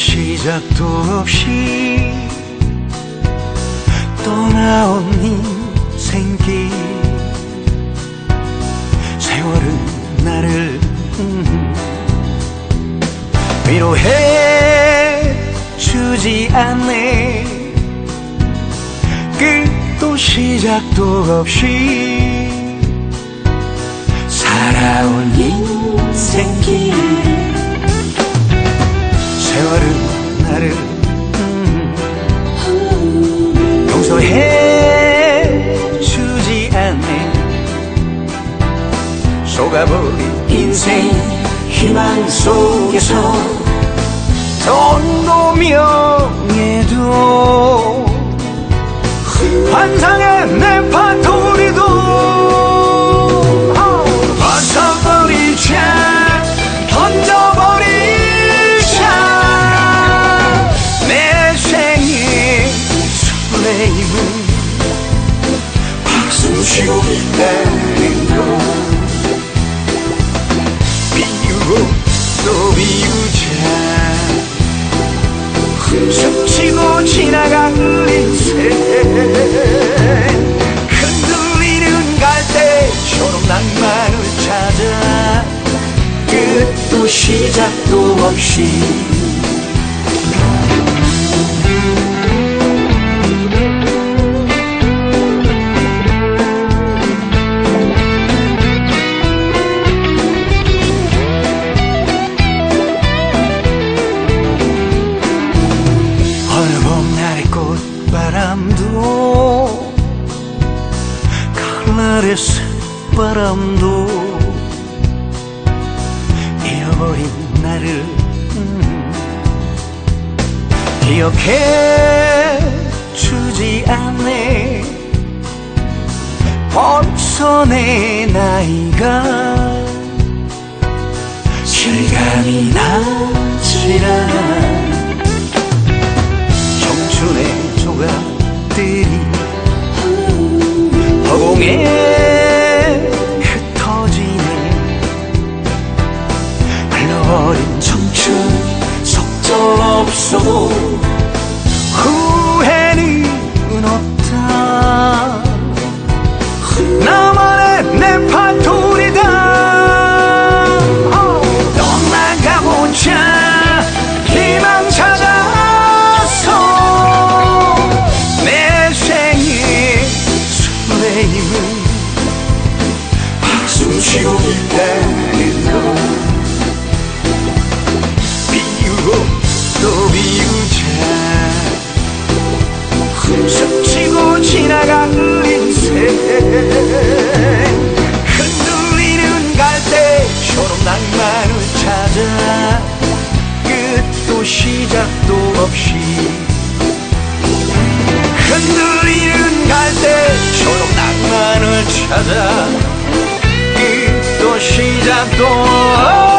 시작도 없이 떠나온 인생길. 세월은 나를 음, 위로해 주지 않네. 끝도 시작도 없이 나를. 음, 용서해 주지 않네. 속아버린 인생 희망 속에서 돈도 명예도 환상의 내 파토리도 치고 있다는 것 비우고 또 비우자. 스치고 지나간 인생. 흔들리는 갈대처럼 낭만을 찾아. 끝도 시작도 없이 새바람도 잃어버린 나를. 음, 기억해 주지 않네. 벌써 내 나이가 실감이 나질 않아 속절없어도 후회는 없다. 나만의 내 판토리다. 떠나가보자 희망 찾아서 내 생의 설레임은 박수 치고 있다는 것 비우고 또 비우자 스치고 지나간 인생. 흔들리는 갈대처럼 낭만을 찾아 끝도 시작도 없이. 흔들리는 갈대처럼 낭만을 찾아 끝도 시작도